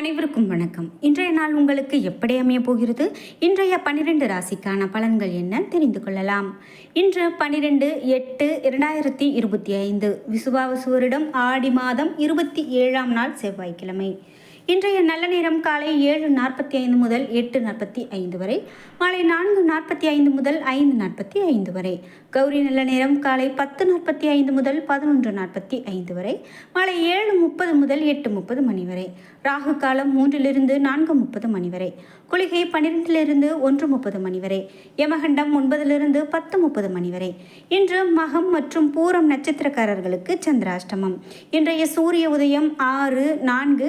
அனைவருக்கும் வணக்கம். இன்றைய நாள் உங்களுக்கு எப்படி அமைய போகிறது? இன்றைய பன்னிரெண்டு ராசிக்கான பலன்கள் என்ன தெரிந்து கொள்ளலாம். இன்று பன்னிரெண்டு எட்டு இரண்டாயிரத்தி இருபத்தி ஐந்து. விசுவாவசுவரிடம் ஆடி மாதம் இருபத்தி ஏழாம் நாள் செவ்வாய்க்கிழமை. இன்றைய நல்ல நேரம் காலை ஏழு நாற்பத்தி ஐந்து முதல் எட்டு நாற்பத்தி ஐந்து வரை மாலை நான்கு நாற்பத்தி ஐந்து முதல் ஐந்து நாற்பத்தி ஐந்து வரை கௌரி நல்ல நேரம் காலை பத்து நாற்பத்தி ஐந்து முதல் பதினொன்று நாற்பத்தி ஐந்து வரை மாலை ஏழு முப்பது முதல் எட்டு முப்பது மணி வரை ராகு காலம் மூன்றிலிருந்து நான்கு முப்பது மணி வரை குளிகை பன்னிரெண்டிலிருந்து ஒன்று முப்பது மணி வரை யமகண்டம் ஒன்பதிலிருந்து பத்து முப்பது மணி வரை இன்று மகம் மற்றும் பூரம் நட்சத்திரக்காரர்களுக்கு சந்திராஷ்டமம். இன்றைய சூரிய உதயம் ஆறு நான்கு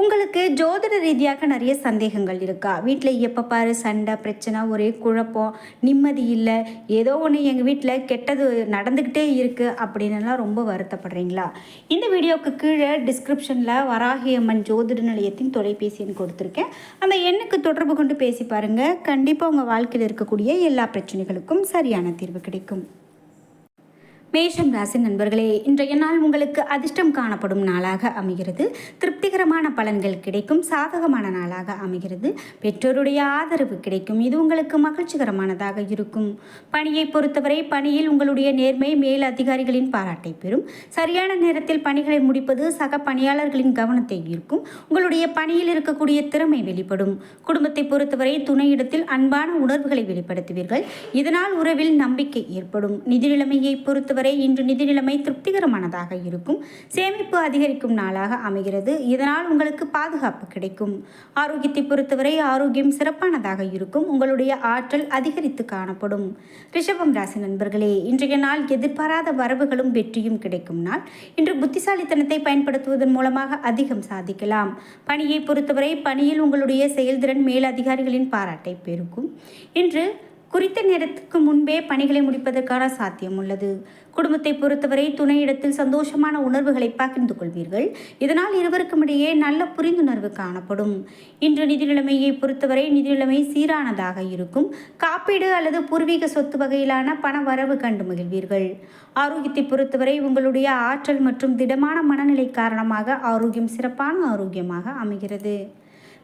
உங்களுக்கு ஜோதிட ரீதியாக நிறைய சந்தேகங்கள் இருக்கா? வீட்டில் எப்போ பாரு சண்டை பிரச்சனை ஒரே குழப்பம் நிம்மதி இல்லை ஏதோ ஒன்று எங்கள் வீட்டில் கெட்டது நடந்துக்கிட்டே இருக்குது அப்படின்னுலாம் ரொம்ப வருத்தப்படுறீங்களா? இந்த வீடியோவுக்கு கீழே டிஸ்கிரிப்ஷனில் வராகி அம்மன் ஜோதிட நிலையத்தின் தொலைபேசி எண் கொடுத்துருக்கேன். அந்த எண்ணுக்கு தொடர்பு கொண்டு பேசி பாருங்கள் கண்டிப்பாக உங்கள் வாழ்க்கையில் இருக்கக்கூடிய எல்லா பிரச்சனைகளுக்கும் சரியான தீர்வு கிடைக்கும். மேஷம் ராசி நண்பர்களே இன்றைய நாள் உங்களுக்கு அதிர்ஷ்டம் காணப்படும் நாளாக அமைகிறது. திருப்திகரமான பலன்கள் கிடைக்கும் சாதகமான நாளாக அமைகிறது. பெற்றோருடைய ஆதரவு கிடைக்கும் இது உங்களுக்கு மகிழ்ச்சிகரமானதாக இருக்கும். பணியை பொறுத்தவரை பணியில் உங்களுடைய நேர்மை மேல் அதிகாரிகளின் பாராட்டை பெறும். சரியான நேரத்தில் பணிகளை முடிப்பது சக பணியாளர்களின் கவனத்தை ஈர்க்கும். உங்களுடைய பணியில் இருக்கக்கூடிய திறமை வெளிப்படும். குடும்பத்தை பொறுத்தவரை துணையிடத்தில் அன்பான உணர்வுகளை வெளிப்படுத்துவீர்கள். இதனால் உறவில் நம்பிக்கை ஏற்படும். நிதி நிலைமையை பொறுத்தவரை இன்று நிதி நிலைமை திருப்திகரமானதாக இருக்கும். சேமிப்பு அதிகரிக்கும் நாளாக அமைகிறது. இதனால் உங்களுக்கு பாதுகாப்பு கிடைக்கும். ஆரோக்கியத்தை பொறுத்தவரை ஆரோக்கியம் சிறப்பானதாக இருக்கும். உங்களுடைய ஆற்றல் அதிகரித்து காணப்படும். ரிஷபம் ராசி நண்பர்களே இன்றைய நாள் எதிர்பாராத வரவுகளும் வெற்றியும் கிடைக்கும் நாள். இன்று புத்திசாலித்தனத்தை பயன்படுத்துவதன் மூலமாக அதிகம் சாதிக்கலாம். பணியை பொறுத்தவரை பணியில் உங்களுடைய செயல்திறன் மேலதிகாரிகளின் பாராட்டை பெருக்கும். இன்று குறித்த நேரத்துக்கு முன்பே பணிகளை முடிப்பதற்கான சாத்தியம் உள்ளது குடும்பத்தை பொறுத்தவரை துணையிடத்தில் சந்தோஷமான உணர்வுகளை பகிர்ந்து கொள்வீர்கள். இதனால் இருவருக்கும் இடையே நல்ல புரிந்துணர்வு காணப்படும். இன்று நிதி நிலைமையை பொறுத்தவரை நிதி நிலைமை சீரானதாக இருக்கும். காப்பீடு அல்லது பூர்வீக சொத்து வகையிலான பண வரவு கண்டு மகிழ்வீர்கள். ஆரோக்கியத்தை பொறுத்தவரை உங்களுடைய ஆற்றல் மற்றும் திடமான மனநிலை காரணமாக ஆரோக்கியம் சிறப்பான ஆரோக்கியமாக அமைகிறது.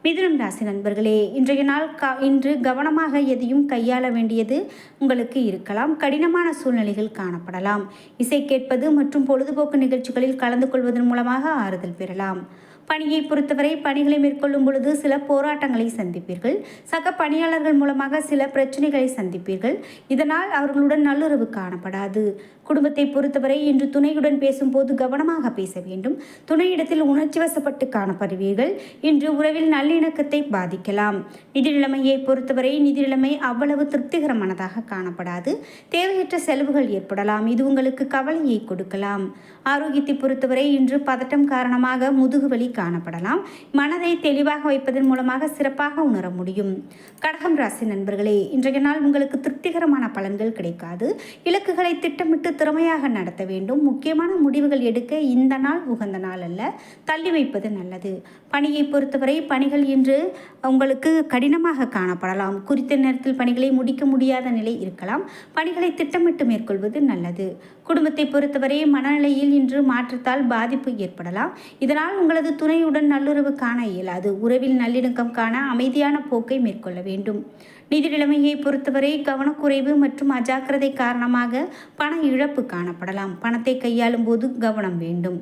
மிதுனம் ராசி நண்பர்களே இன்றைய நாள் க இன்று கவனமாக எதையும் கையாள வேண்டியது உங்களுக்கு இருக்கலாம். கடினமான சூழ்நிலைகள் காணப்படலாம். இசை கேட்பது மற்றும் பொழுதுபோக்கு நிகழ்ச்சிகளில் கலந்து கொள்வதன் மூலமாக ஆறுதல் பெறலாம். பணியை பொறுத்தவரை பணிகளை மேற்கொள்ளும் பொழுது சில போராட்டங்களை சந்திப்பீர்கள். சக பணியாளர்கள் மூலமாக சில பிரச்சனைகளை சந்திப்பீர்கள். இதனால் அவர்களுடன் நல்லுறவு காணப்படாது. குடும்பத்தை பொறுத்தவரை இன்று துணையுடன் பேசும்போது கவனமாக பேச வேண்டும். துணையிடத்தில் உணர்ச்சி வசப்பட்டு காணப்படுவீர்கள். இன்று உறவில் நல்லிணக்கத்தை பாதிக்கலாம். நிதி நிலைமையை பொறுத்தவரை நிதி நிலைமை அவ்வளவு திருப்திகரமானதாக காணப்படாது. தேவையற்ற செலவுகள் ஏற்படலாம். இது உங்களுக்கு கவலையை கொடுக்கலாம். ஆரோக்கியத்தை பொறுத்தவரை இன்று பதட்டம் காரணமாக முதுகுவலி காணப்படலாம். மனதை தெளிவாக வைப்பதன் மூலமாக சிறப்பாக உணர முடியும். கடகம் ராசி நண்பர்களே இன்றைய நாள் உங்களுக்கு திருப்திகரமான பலன்கள் கிடைக்காது. இலக்குகளை திட்டமிட்டு திறமையாக நடத்த வேண்டும். முக்கியமான முடிவுகள் எடுக்க இந்த நாள் உகந்த நாள் அல்ல. தள்ளி வைப்பது நல்லது. பணியை பொறுத்தவரை பணிகள் இன்று உங்களுக்கு கடினமாக காணப்படலாம். குறித்த நேரத்தில் பணிகளை முடிக்க முடியாத நிலை இருக்கலாம். பணிகளை திட்டமிட்டு மேற்கொள்வது நல்லது. குடும்பத்தை பொறுத்தவரை மனநிலையில் இன்று மாற்றத்தால் பாதிப்பு ஏற்படலாம். இதனால் உங்களது துணையுடன் நல்லுறவு காண இயலாது. உறவில் நல்லிணக்கம் காண அமைதியான போக்கை மேற்கொள்ள வேண்டும். நிதி நிலைமையை பொறுத்தவரை கவனக்குறைவு மற்றும் அஜாக்கிரதை காரணமாக பண இழப்பு காணப்படலாம். பணத்தை கையாளும் போது கவனம் வேண்டும்.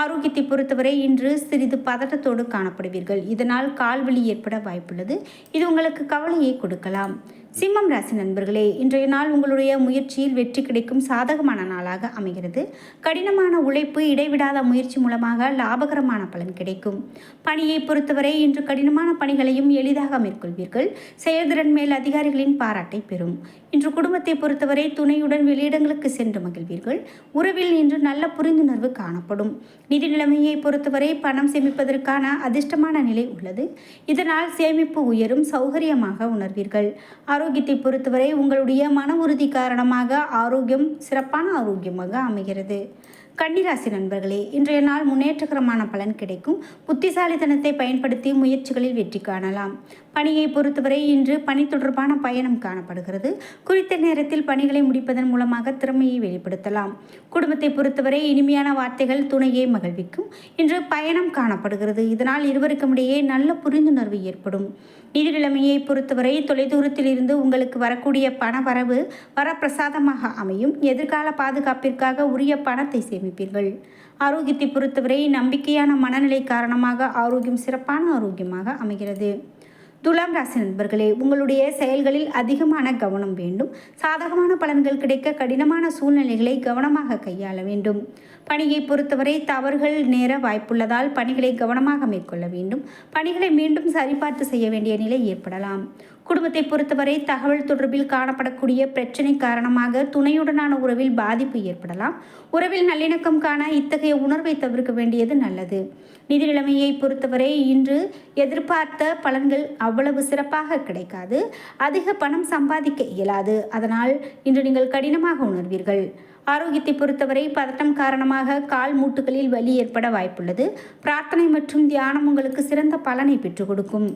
ஆரோக்கியத்தை பொறுத்தவரை இன்று சிறிது பதட்டத்தோடு காணப்படுவீர்கள். இதனால் கால்வலி ஏற்பட வாய்ப்புள்ளது. இது உங்களுக்கு கவலையை கொடுக்கலாம். சிம்மம் ராசி நண்பர்களே இன்றைய நாள் உங்களுடைய முயற்சியில் வெற்றி கிடைக்கும் சாதகமான நாளாக அமைகிறது. கடினமான உழைப்பு இடைவிடாத முயற்சி மூலமாக லாபகரமான பலன் கிடைக்கும். பணியை பொறுத்தவரை இன்று கடினமான பணிகளையும் எளிதாக மேற்கொள்வீர்கள். செயல்திறன் மேல் அதிகாரிகளின் பாராட்டை பெறும். இன்று குடும்பத்தை பொறுத்தவரை துணையுடன் வெளியிடங்களுக்கு சென்று மகிழ்வீர்கள். உறவில் இன்று நல்ல புரிந்துணர்வு காணப்படும். நிதி நிலைமையை பொறுத்தவரை பணம் சேமிப்பதற்கான அதிர்ஷ்டமான நிலை உள்ளது. இதனால் சேமிப்பு உயரும் சௌகரியமாக உணர்வீர்கள். ஆரோக்கியத்தை பொறுத்தவரை உங்களுடைய மன உறுதி காரணமாக ஆரோக்கியம் சிறப்பான ஆரோக்கியமாக அமைகிறது. கன்னிராசி நண்பர்களே இன்றைய நாள் முன்னேற்றகரமான பலன் கிடைக்கும். புத்திசாலித்தனத்தை பயன்படுத்தி முயற்சிகளில் வெற்றி காணலாம். பணியை பொறுத்தவரை இன்று பணி தொடர்பான பயணம் காணப்படுகிறது. குறித்த நேரத்தில் பணிகளை முடிப்பதன் மூலமாக திறமையை வெளிப்படுத்தலாம். குடும்பத்தை பொறுத்தவரை இனிமையான வார்த்தைகள் துணையை மகிழ்விக்கும். இன்று பயணம் காணப்படுகிறது. இதனால் இருவருக்கும் இடையே நல்ல புரிந்துணர்வு ஏற்படும். நிதிநிலைமையை பொறுத்தவரை தொலைதூரத்தில் இருந்து உங்களுக்கு வரக்கூடிய பண வரவு வரப்பிரசாதமாக அமையும். எதிர்கால பாதுகாப்பிற்காக உரிய பணத்தை சேமிப்பீர்கள். ஆரோக்கியத்தை பொறுத்தவரை நம்பிக்கையான மனநிலை காரணமாக ஆரோக்கியம் சிறப்பான ஆரோக்கியமாக அமைகிறது. துலாம் ராசி நண்பர்களே உங்களுடைய செயல்களில் அதிகமான கவனம் வேண்டும். சாதகமான பலன்கள் கிடைக்க கடினமான சூழ்நிலைகளை கவனமாக கையாள வேண்டும். பணியை பொறுத்தவரை தவறுகள் நேர வாய்ப்புள்ளதால் பணிகளை கவனமாக மேற்கொள்ள வேண்டும். பணிகளை மீண்டும் சரிபார்த்து செய்ய வேண்டிய நிலை ஏற்படலாம். குடும்பத்தை பொறுத்தவரை தகவல் தொடர்பில் காணப்படக்கூடிய பிரச்சனை காரணமாக துணையுடனான உறவில் பாதிப்பு ஏற்படலாம். உறவில் நல்லிணக்கம் காண இத்தகைய உணர்வை தவிர்க்க வேண்டியது நல்லது. நிதி நிலைமையை பொறுத்தவரை இன்று எதிர்பார்த்த பலன்கள் அவ்வளவு சிறப்பாக கிடைக்காது. அதிக பணம் சம்பாதிக்க இயலாது. அதனால் இன்று நீங்கள் கடினமாக உணர்வீர்கள். ஆரோக்கியத்தை பொறுத்தவரை பதட்டம் காரணமாக கால் மூட்டுகளில் வலி ஏற்பட வாய்ப்புள்ளது. பிரார்த்தனை மற்றும் தியானம் உங்களுக்கு சிறந்த பலனை பெற்றுக் கொடுக்கும்.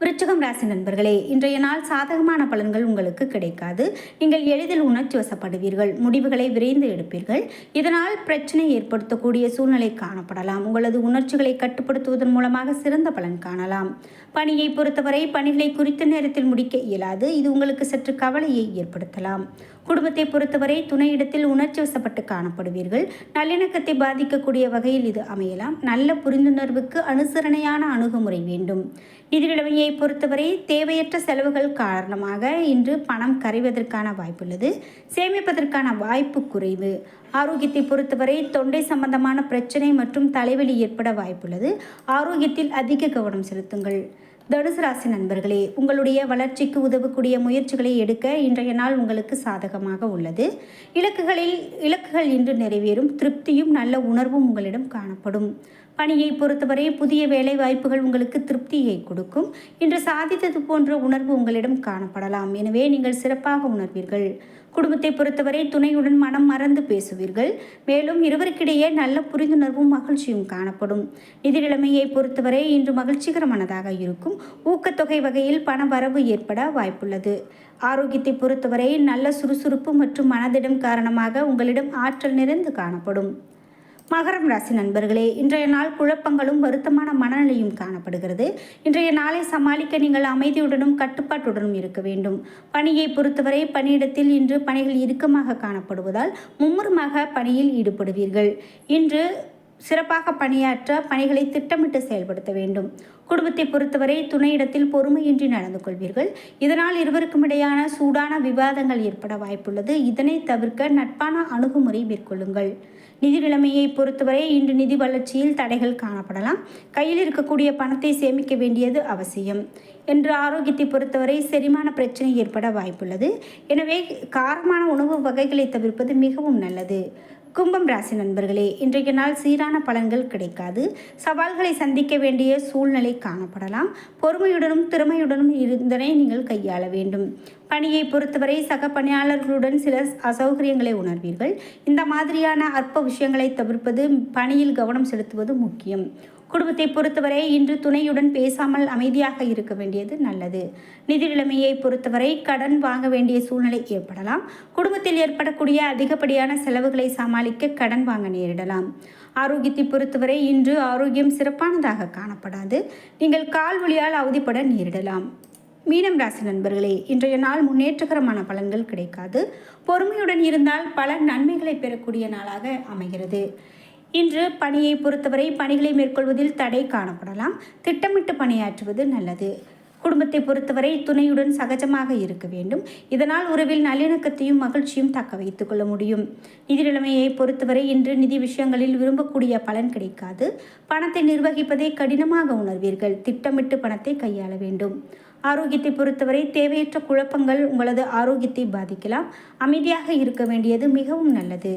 விருச்சகம் ராசி நண்பர்களே இன்றைய நாள் சாதகமான பலன்கள் உங்களுக்கு கிடைக்காது. நீங்கள் எளிதில் உணர்ச்சி வசப்படுவீர்கள் முடிவுகளை விரைந்து எடுப்பீர்கள். இதனால் பிரச்சனை ஏற்படுத்தக்கூடிய சூழ்நிலை காணப்படலாம். உங்களது உணர்ச்சிகளை கட்டுப்படுத்துவதன் மூலமாக சிறந்த பலன் காணலாம். பணியை பொறுத்தவரை பணிகளை குறித்த நேரத்தில் முடிக்க இயலாது. இது உங்களுக்கு சற்று கவலையை ஏற்படுத்தலாம். குடும்பத்தை பொறுத்தவரை துணையிடத்தில் உணர்ச்சி வசப்பட்டு காணப்படுவீர்கள். நல்லிணக்கத்தை பாதிக்கக்கூடிய வகையில் இது அமையலாம். நல்ல புரிந்துணர்வுக்கு அனுசரணையான அணுகுமுறை வேண்டும். நிதி நிலைமையை பொறுத்தவரை தேவையற்ற செலவுகள் காரணமாக இன்று பணம் கரைவதற்கான வாய்ப்புள்ளது. சேமிப்பதற்கான வாய்ப்பு குறைவு. ஆரோக்கியத்தை பொறுத்தவரை தொண்டை சம்பந்தமான பிரச்சனை மற்றும் தலைவலி ஏற்பட வாய்ப்புள்ளது. ஆரோக்கியத்தில் அதிக கவனம் செலுத்துங்கள். தனுசு ராசி நண்பர்களே உங்களுடைய வளர்ச்சிக்கு உதவக்கூடிய முயற்சிகளை எடுக்க இன்றைய நாள் உங்களுக்கு சாதகமாக உள்ளது. இலக்குகளில் இலக்குகள் இன்று நிறைவேறும் திருப்தியும் நல்ல உணர்வும் உங்களிடம் காணப்படும். பணியை பொறுத்தவரை புதிய வேலை வாய்ப்புகள் உங்களுக்கு திருப்தியை கொடுக்கும். இன்று சாதித்தது போன்ற உணர்வு உங்களிடம் காணப்படலாம். எனவே நீங்கள் சிறப்பாக உணர்வீர்கள். குடும்பத்தை பொறுத்தவரை துணையுடன் மனம் மறந்து பேசுவீர்கள். மேலும் இருவருக்கிடையே நல்ல புரிந்துணர்வும் மகிழ்ச்சியும் காணப்படும். நிதி நிலைமையை பொறுத்தவரை இன்று மகிழ்ச்சிகரமானதாக இருக்கும். ஊக்கத்தொகை வகையில் பண வரவு ஏற்பட வாய்ப்புள்ளது. ஆரோக்கியத்தை பொறுத்தவரை நல்ல சுறுசுறுப்பு மற்றும் மனதிடம் காரணமாக உங்களிடம் ஆற்றல் நிறைந்து காணப்படும். மகரம் ராசி நண்பர்களே இன்றைய நாள் குழப்பங்களும் வருத்தமான மனநிலையும் காணப்படுகிறது. இன்றைய நாளை சமாளிக்க நீங்கள் அமைதியுடனும் கட்டுப்பாட்டுடனும் இருக்க வேண்டும். பணியை பொறுத்தவரை பணியிடத்தில் இன்று பணிகள் இறுக்கமாக காணப்படுவதால் மும்முரமாக பணியில் ஈடுபடுவீர்கள். இன்று சிறப்பாக பணியாற்ற பணிகளை திட்டமிட்டு செயல்படுத்த வேண்டும். குடும்பத்தை பொறுத்தவரை துணையிடத்தில் பொறுமையின்றி நடந்து கொள்வீர்கள். இதனால் இருவருக்கும் இடையான சூடான விவாதங்கள் ஏற்பட வாய்ப்புள்ளது. இதனை தவிர்க்க நட்பான அணுகுமுறை மேற்கொள்ளுங்கள். நிதி நிலைமையை பொறுத்தவரை இன்று நிதி வளர்ச்சியில் தடைகள் காணப்படலாம். கையில் இருக்கக்கூடிய பணத்தை சேமிக்க வேண்டியது அவசியம். என்று ஆரோக்கியத்தை பொறுத்தவரை செரிமான பிரச்சனை ஏற்பட வாய்ப்புள்ளது. எனவே காரமான உணவு வகைகளை தவிர்ப்பது மிகவும் நல்லது. கும்பம் ராசி நண்பர்களே இன்றைய நாள் சீரான பலன்கள் கிடைக்காது. சவால்களை சந்திக்க வேண்டிய சூழ்நிலை காணப்படலாம். பொறுமையுடனும் திறமையுடனும் இருந்தனை நீங்கள் கையாள வேண்டும். பணியை பொறுத்தவரை சக பணியாளர்களுடன் சில அசௌகரியங்களை உணர்வீர்கள். இந்த மாதிரியான அற்ப விஷயங்களை தவிர்ப்பது பணியில் கவனம் செலுத்துவது முக்கியம். குடும்பத்தை பொறுத்தவரை இன்று துணையுடன் பேசாமல் அமைதியாக இருக்க வேண்டியது நல்லது. நிதி நிலைமையை பொறுத்தவரை கடன் வாங்க வேண்டிய சூழ்நிலை ஏற்படலாம். குடும்பத்தில் ஏற்படக்கூடிய அதிகப்படியான செலவுகளை சமாளிக்க கடன் வாங்க நேரிடலாம். ஆரோக்கியத்தை பொறுத்தவரை இன்று ஆரோக்கியம் சிறப்பானதாக காணப்படாது. நீங்கள் கால் வழியால் அவதிப்பட நேரிடலாம். மீனம் ராசி நண்பர்களே இன்றைய நாள் முன்னேற்றகரமான பலன்கள் கிடைக்காது. பொறுமையுடன் இருந்தால் பல நன்மைகளை பெறக்கூடிய நாளாக அமைகிறது. இன்று பணியை பொறுத்தவரை பணிகளை மேற்கொள்வதில் தடை காணப்படலாம். திட்டமிட்டு பணியாற்றுவது நல்லது. குடும்பத்தை பொறுத்தவரை துணையுடன் சகஜமாக இருக்க வேண்டும். இதனால் உறவில் நல்லிணக்கத்தையும் மகிழ்ச்சியும் தக்க வைத்துக் கொள்ள முடியும். நிதி நிலைமையை பொறுத்தவரை இன்று நிதி விஷயங்களில் விரும்பக்கூடிய பலன் கிடைக்காது. பணத்தை நிர்வகிப்பதை கடினமாக உணர்வீர்கள். திட்டமிட்டு பணத்தை கையாள வேண்டும். ஆரோக்கியத்தை பொறுத்தவரை தேவையற்ற குழப்பங்கள் உங்களது ஆரோக்கியத்தை பாதிக்கலாம். அமைதியாக இருக்க வேண்டியது மிகவும் நல்லது.